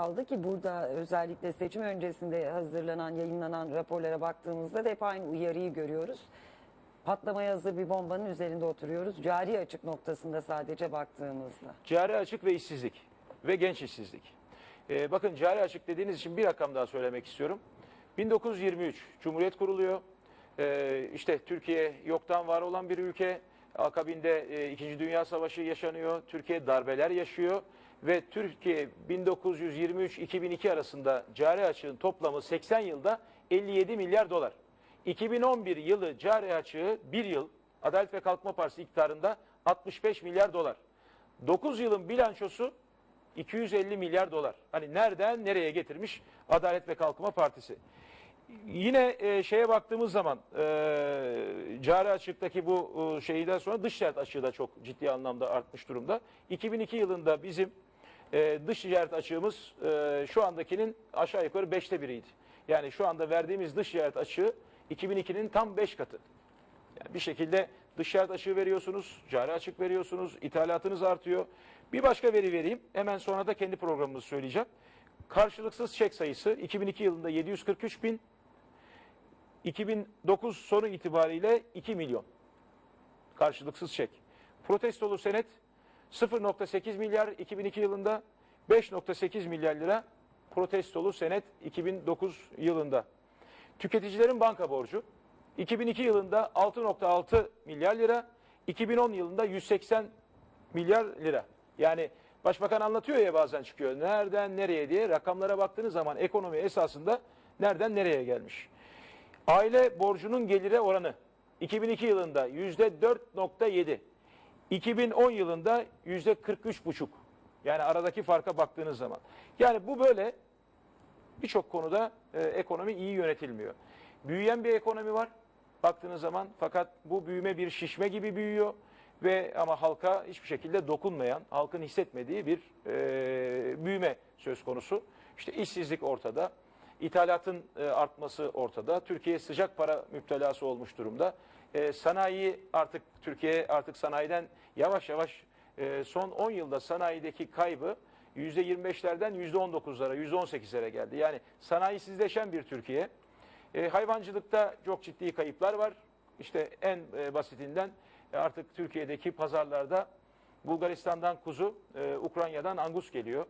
kaldı ki burada özellikle seçim öncesinde hazırlanan, yayınlanan raporlara baktığımızda da hep aynı uyarıyı görüyoruz. Patlamaya hazır bir bombanın üzerinde oturuyoruz. Cari açık noktasında sadece baktığımızda. Cari açık ve işsizlik ve genç işsizlik. Ee, bakın cari açık dediğiniz için bir rakam daha söylemek istiyorum. 1923 Cumhuriyet kuruluyor. Ee, işte Türkiye yoktan var olan bir ülke. Akabinde e, İkinci Dünya Savaşı yaşanıyor. Türkiye darbeler yaşıyor. Ve Türkiye 1923-2002 arasında cari açığın toplamı 80 yılda 57 milyar dolar. 2011 yılı cari açığı bir yıl Adalet ve Kalkınma Partisi iktidarında 65 milyar dolar. 9 yılın bilançosu 250 milyar dolar. Hani nereden nereye getirmiş Adalet ve Kalkınma Partisi. Yine e, şeye baktığımız zaman e, cari açıktaki bu e, şeyden sonra dış ticaret açığı da çok ciddi anlamda artmış durumda. 2002 yılında bizim e, dış ticaret açığımız e, şu andakinin aşağı yukarı beşte biriydi. Yani şu anda verdiğimiz dış ticaret açığı 2002'nin tam 5 katı. Yani bir şekilde dış ticaret açığı veriyorsunuz, cari açık veriyorsunuz, ithalatınız artıyor. Bir başka veri vereyim. Hemen sonra da kendi programımızı söyleyeceğim. Karşılıksız çek sayısı 2002 yılında 743 bin, 2009 sonu itibariyle 2 milyon karşılıksız çek. Protestolu senet 0.8 milyar 2002 yılında 5.8 milyar lira protestolu senet 2009 yılında. Tüketicilerin banka borcu 2002 yılında 6.6 milyar lira, 2010 yılında 180 milyar lira. Yani başbakan anlatıyor ya bazen çıkıyor. Nereden nereye diye rakamlara baktığınız zaman ekonomi esasında nereden nereye gelmiş. Aile borcunun gelire oranı 2002 yılında %4.7, 2010 yılında %43.5. Yani aradaki farka baktığınız zaman. Yani bu böyle birçok konuda e, ekonomi iyi yönetilmiyor. Büyüyen bir ekonomi var baktığınız zaman fakat bu büyüme bir şişme gibi büyüyor ve ama halka hiçbir şekilde dokunmayan, halkın hissetmediği bir e, büyüme söz konusu. İşte işsizlik ortada, ithalatın e, artması ortada, Türkiye sıcak para müptelası olmuş durumda. E, sanayi artık Türkiye artık sanayiden yavaş yavaş e, son 10 yılda sanayideki kaybı %25'lerden %19'lara, %18'lere geldi. Yani sanayisizleşen bir Türkiye. Hayvancılıkta çok ciddi kayıplar var. İşte en basitinden artık Türkiye'deki pazarlarda Bulgaristan'dan kuzu, Ukrayna'dan angus geliyor.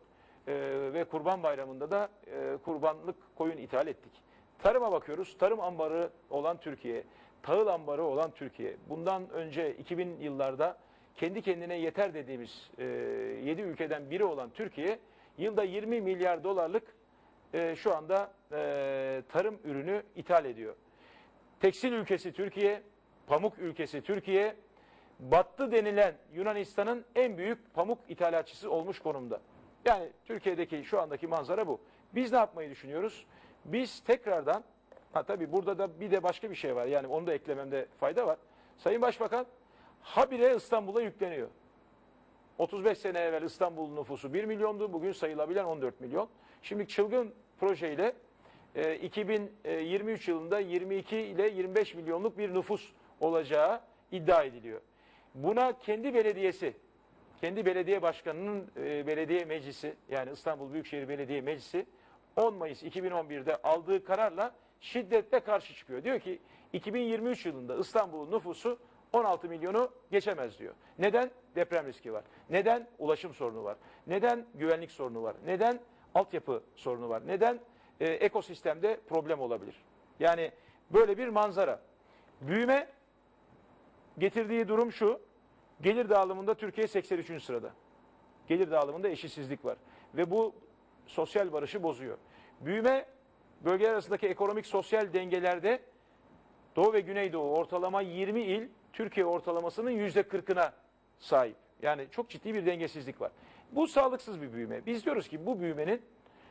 E, ve Kurban Bayramı'nda da e, kurbanlık koyun ithal ettik. Tarıma bakıyoruz. Tarım ambarı olan Türkiye, tahıl ambarı olan Türkiye. Bundan önce 2000 yıllarda kendi kendine yeter dediğimiz e, 7 ülkeden biri olan Türkiye yılda 20 milyar dolarlık e, şu anda e, tarım ürünü ithal ediyor. Tekstil ülkesi Türkiye, pamuk ülkesi Türkiye, battı denilen Yunanistan'ın en büyük pamuk ithalatçısı olmuş konumda. Yani Türkiye'deki şu andaki manzara bu. Biz ne yapmayı düşünüyoruz? Biz tekrardan, ha tabii burada da bir de başka bir şey var. Yani onu da eklememde fayda var. Sayın Başbakan habire İstanbul'a yükleniyor. 35 sene evvel İstanbul'un nüfusu 1 milyondu. Bugün sayılabilen 14 milyon. Şimdi çılgın projeyle e, 2023 yılında 22 ile 25 milyonluk bir nüfus olacağı iddia ediliyor. Buna kendi belediyesi, kendi belediye başkanının e, belediye meclisi yani İstanbul Büyükşehir Belediye Meclisi 10 Mayıs 2011'de aldığı kararla şiddetle karşı çıkıyor. Diyor ki 2023 yılında İstanbul'un nüfusu 16 milyonu geçemez diyor. Neden? Deprem riski var. Neden? Ulaşım sorunu var. Neden? Güvenlik sorunu var. Neden? Altyapı sorunu var. Neden? Ee, ekosistemde problem olabilir. Yani böyle bir manzara. Büyüme getirdiği durum şu. Gelir dağılımında Türkiye 83. sırada. Gelir dağılımında eşitsizlik var. Ve bu sosyal barışı bozuyor. Büyüme bölgeler arasındaki ekonomik sosyal dengelerde Doğu ve Güneydoğu ortalama 20 il Türkiye ortalamasının yüzde 40'ına sahip. Yani çok ciddi bir dengesizlik var. Bu sağlıksız bir büyüme. Biz diyoruz ki bu büyümenin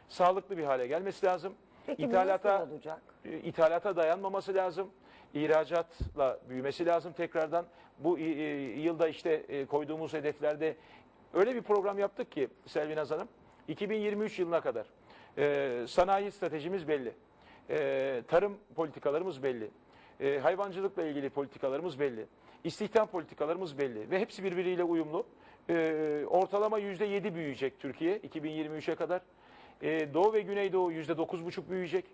sağlıklı bir hale gelmesi lazım. Peki İthalata, bu nasıl olacak? ithalata dayanmaması lazım. İhracatla büyümesi lazım tekrardan. Bu e, e, yılda işte e, koyduğumuz hedeflerde öyle bir program yaptık ki Selvinaz Hanım 2023 yılına kadar e, sanayi stratejimiz belli. E, tarım politikalarımız belli. E, hayvancılıkla ilgili politikalarımız belli. İstihdam politikalarımız belli ve hepsi birbiriyle uyumlu. E, ortalama %7 büyüyecek Türkiye 2023'e kadar. E, Doğu ve Güneydoğu %9,5 büyüyecek.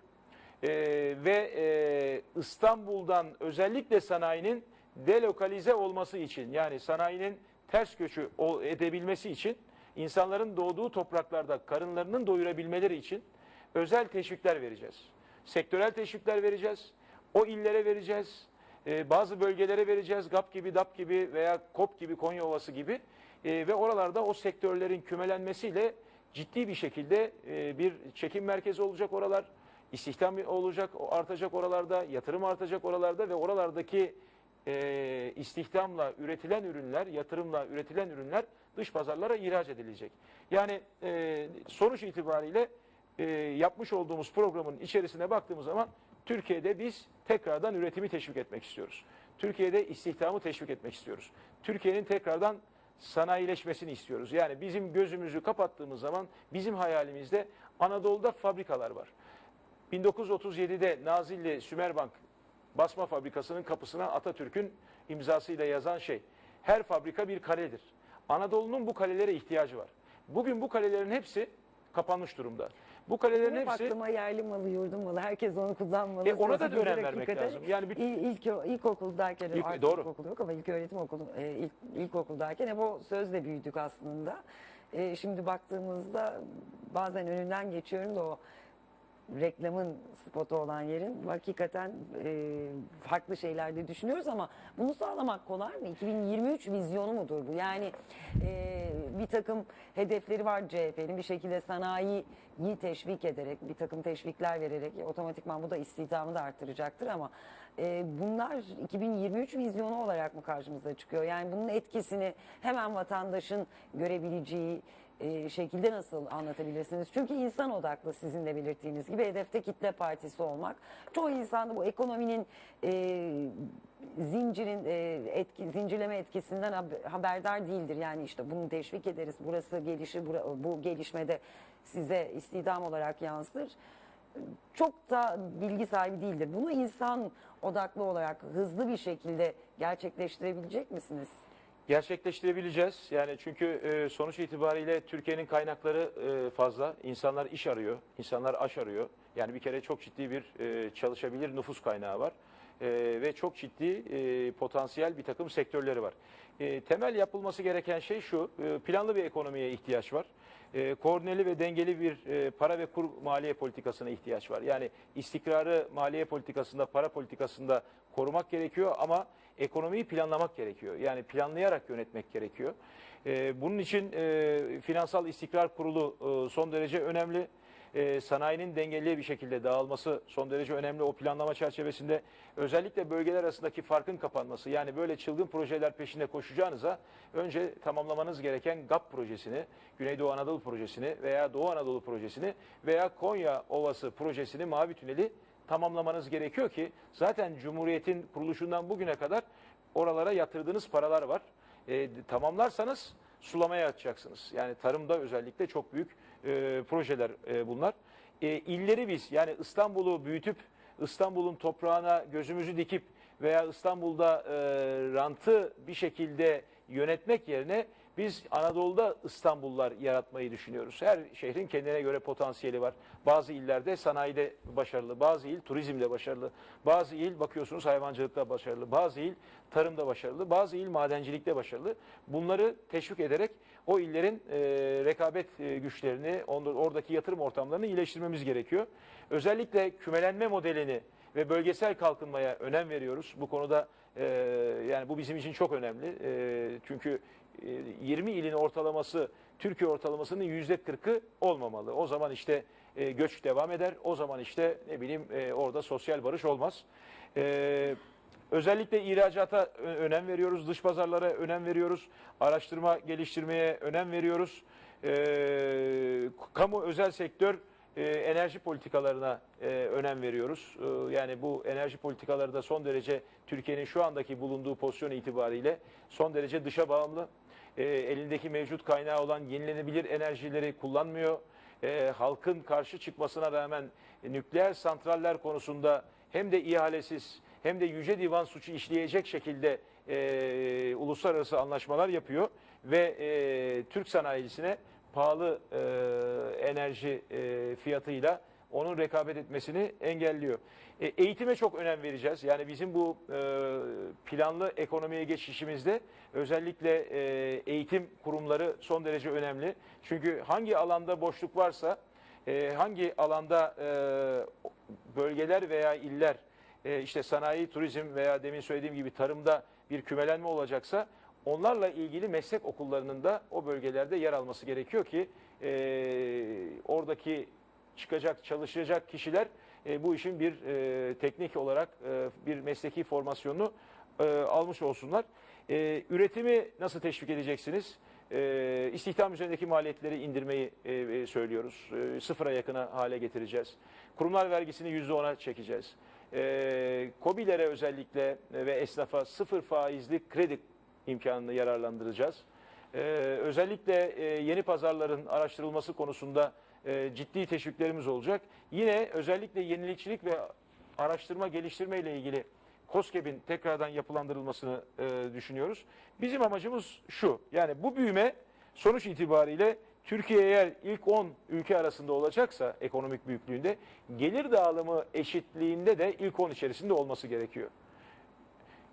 E, ve e, İstanbul'dan özellikle sanayinin delokalize olması için yani sanayinin ters göçü edebilmesi için insanların doğduğu topraklarda karınlarının doyurabilmeleri için özel teşvikler vereceğiz. Sektörel teşvikler vereceğiz. O illere vereceğiz. Ee, bazı bölgelere vereceğiz. GAP gibi, DAP gibi veya KOP gibi, Konya Ovası gibi. Ee, ve oralarda o sektörlerin kümelenmesiyle ciddi bir şekilde e, bir çekim merkezi olacak oralar. İstihdam olacak, artacak oralarda, yatırım artacak oralarda ve oralardaki e, istihdamla üretilen ürünler, yatırımla üretilen ürünler dış pazarlara ihraç edilecek. Yani e, sonuç itibariyle e, yapmış olduğumuz programın içerisine baktığımız zaman Türkiye'de biz tekrardan üretimi teşvik etmek istiyoruz. Türkiye'de istihdamı teşvik etmek istiyoruz. Türkiye'nin tekrardan sanayileşmesini istiyoruz. Yani bizim gözümüzü kapattığımız zaman bizim hayalimizde Anadolu'da fabrikalar var. 1937'de Nazilli Sümerbank basma fabrikasının kapısına Atatürk'ün imzasıyla yazan şey. Her fabrika bir kaledir. Anadolu'nun bu kalelere ihtiyacı var. Bugün bu kalelerin hepsi kapanmış durumda. Bu kalelerin Hep hepsi aklıma yerli malı, yurdum malı. Herkes onu kullanmalı. E, ona da önem vermek lazım. Yani bir- İl, ilk, ilkokuldayken, İlk- artık doğru. ilkokul yok ama ilk öğretim okulu, e, ilk, ilkokuldayken hep o sözle büyüdük aslında. E, şimdi baktığımızda bazen önünden geçiyorum da o reklamın spotu olan yerin hakikaten e, farklı şeylerde düşünüyoruz ama bunu sağlamak kolay mı? 2023 vizyonu mudur bu? Yani e, bir takım hedefleri var CHP'nin bir şekilde sanayiyi teşvik ederek bir takım teşvikler vererek otomatikman bu da istihdamı da arttıracaktır ama e, bunlar 2023 vizyonu olarak mı karşımıza çıkıyor? Yani bunun etkisini hemen vatandaşın görebileceği e, şekilde nasıl anlatabilirsiniz? Çünkü insan odaklı sizin de belirttiğiniz gibi hedefte kitle partisi olmak. Çoğu insan da bu ekonominin e, zincirin e, etki, zincirleme etkisinden hab- haberdar değildir. Yani işte bunu teşvik ederiz. Burası gelişir, bura- bu gelişmede size istihdam olarak yansır. Çok da bilgi sahibi değildir. Bunu insan odaklı olarak hızlı bir şekilde gerçekleştirebilecek misiniz? Gerçekleştirebileceğiz. Yani çünkü e, sonuç itibariyle Türkiye'nin kaynakları e, fazla. İnsanlar iş arıyor, insanlar aş arıyor. Yani bir kere çok ciddi bir e, çalışabilir nüfus kaynağı var. E, ve çok ciddi e, potansiyel bir takım sektörleri var. E, temel yapılması gereken şey şu, e, planlı bir ekonomiye ihtiyaç var. E, koordineli ve dengeli bir e, para ve kur maliye politikasına ihtiyaç var. Yani istikrarı maliye politikasında, para politikasında korumak gerekiyor ama ekonomiyi planlamak gerekiyor. Yani planlayarak yönetmek gerekiyor. E, bunun için e, Finansal İstikrar Kurulu e, son derece önemli. E, sanayinin dengeli bir şekilde dağılması son derece önemli. O planlama çerçevesinde özellikle bölgeler arasındaki farkın kapanması yani böyle çılgın projeler peşinde koşacağınıza önce tamamlamanız gereken GAP projesini, Güneydoğu Anadolu projesini veya Doğu Anadolu projesini veya Konya Ovası projesini, Mavi Tüneli tamamlamanız gerekiyor ki zaten Cumhuriyet'in kuruluşundan bugüne kadar oralara yatırdığınız paralar var. E, tamamlarsanız sulamaya açacaksınız. Yani tarımda özellikle çok büyük e, projeler e, bunlar. E, illeri biz yani İstanbul'u büyütüp İstanbul'un toprağına gözümüzü dikip veya İstanbul'da e, rantı bir şekilde yönetmek yerine biz Anadolu'da İstanbullar yaratmayı düşünüyoruz. Her şehrin kendine göre potansiyeli var. Bazı illerde sanayide başarılı, bazı il turizmde başarılı, bazı il bakıyorsunuz hayvancılıkta başarılı, bazı il tarımda başarılı, bazı il madencilikte başarılı. Bunları teşvik ederek o illerin e, rekabet e, güçlerini, oradaki yatırım ortamlarını iyileştirmemiz gerekiyor. Özellikle kümelenme modelini ve bölgesel kalkınmaya önem veriyoruz. Bu konuda e, yani bu bizim için çok önemli. E, çünkü e, 20 ilin ortalaması Türkiye ortalamasının yüzde 40'ı olmamalı. O zaman işte e, göç devam eder. O zaman işte ne bileyim e, orada sosyal barış olmaz. E, özellikle ihracata ö- önem veriyoruz. Dış pazarlara önem veriyoruz. Araştırma geliştirmeye önem veriyoruz. E, kamu özel sektör e, enerji politikalarına e, önem veriyoruz. E, yani bu enerji politikaları da son derece Türkiye'nin şu andaki bulunduğu pozisyon itibariyle son derece dışa bağımlı. E, elindeki mevcut kaynağı olan yenilenebilir enerjileri kullanmıyor. E, halkın karşı çıkmasına rağmen e, nükleer santraller konusunda hem de ihalesiz hem de Yüce Divan suçu işleyecek şekilde e, uluslararası anlaşmalar yapıyor ve e, Türk sanayicisine pahalı e, enerji e, fiyatıyla onun rekabet etmesini engelliyor. E, eğitime çok önem vereceğiz. Yani bizim bu e, planlı ekonomiye geçişimizde özellikle e, eğitim kurumları son derece önemli. Çünkü hangi alanda boşluk varsa, e, hangi alanda e, bölgeler veya iller e, işte sanayi, turizm veya demin söylediğim gibi tarımda bir kümelenme olacaksa onlarla ilgili meslek okullarının da o bölgelerde yer alması gerekiyor ki e, oradaki çıkacak, çalışacak kişiler e, bu işin bir e, teknik olarak e, bir mesleki formasyonunu e, almış olsunlar. E, üretimi nasıl teşvik edeceksiniz? E, istihdam üzerindeki maliyetleri indirmeyi e, e, söylüyoruz. E, sıfıra yakına hale getireceğiz. Kurumlar vergisini %10'a çekeceğiz. E, KOBİ'lere özellikle ve esnafa sıfır faizli kredi imkanını yararlandıracağız. Ee, özellikle e, yeni pazarların araştırılması konusunda e, ciddi teşviklerimiz olacak. Yine özellikle yenilikçilik ve araştırma geliştirme ile ilgili COSGAP'in tekrardan yapılandırılmasını e, düşünüyoruz. Bizim amacımız şu, yani bu büyüme sonuç itibariyle Türkiye eğer ilk 10 ülke arasında olacaksa ekonomik büyüklüğünde gelir dağılımı eşitliğinde de ilk 10 içerisinde olması gerekiyor.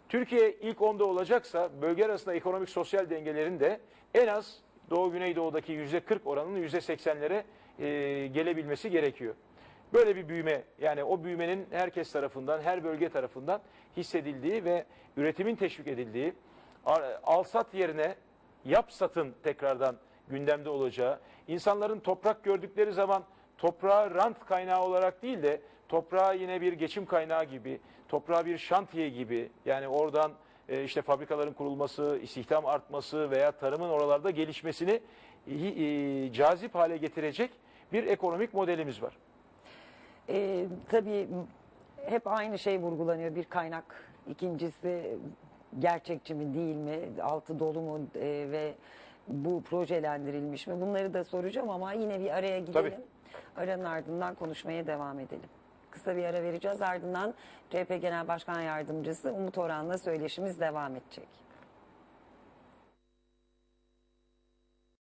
Türkiye ilk 10'da olacaksa bölge arasında ekonomik sosyal dengelerin de en az Doğu Güneydoğu'daki %40 oranının %80'lere e, gelebilmesi gerekiyor. Böyle bir büyüme yani o büyümenin herkes tarafından, her bölge tarafından hissedildiği ve üretimin teşvik edildiği, al- alsat yerine yap satın tekrardan gündemde olacağı, insanların toprak gördükleri zaman toprağı rant kaynağı olarak değil de toprağı yine bir geçim kaynağı gibi, toprağı bir şantiye gibi yani oradan e, işte fabrikaların kurulması, istihdam artması veya tarımın oralarda gelişmesini e, e, cazip hale getirecek bir ekonomik modelimiz var. Ee, tabii hep aynı şey vurgulanıyor bir kaynak. İkincisi gerçekçi mi değil mi, altı dolu mu e, ve bu projelendirilmiş mi? Bunları da soracağım ama yine bir araya gidelim. Tabii. Aranın ardından konuşmaya devam edelim. Kısa bir ara vereceğiz. Ardından CHP Genel Başkan Yardımcısı Umut Orhan'la söyleşimiz devam edecek.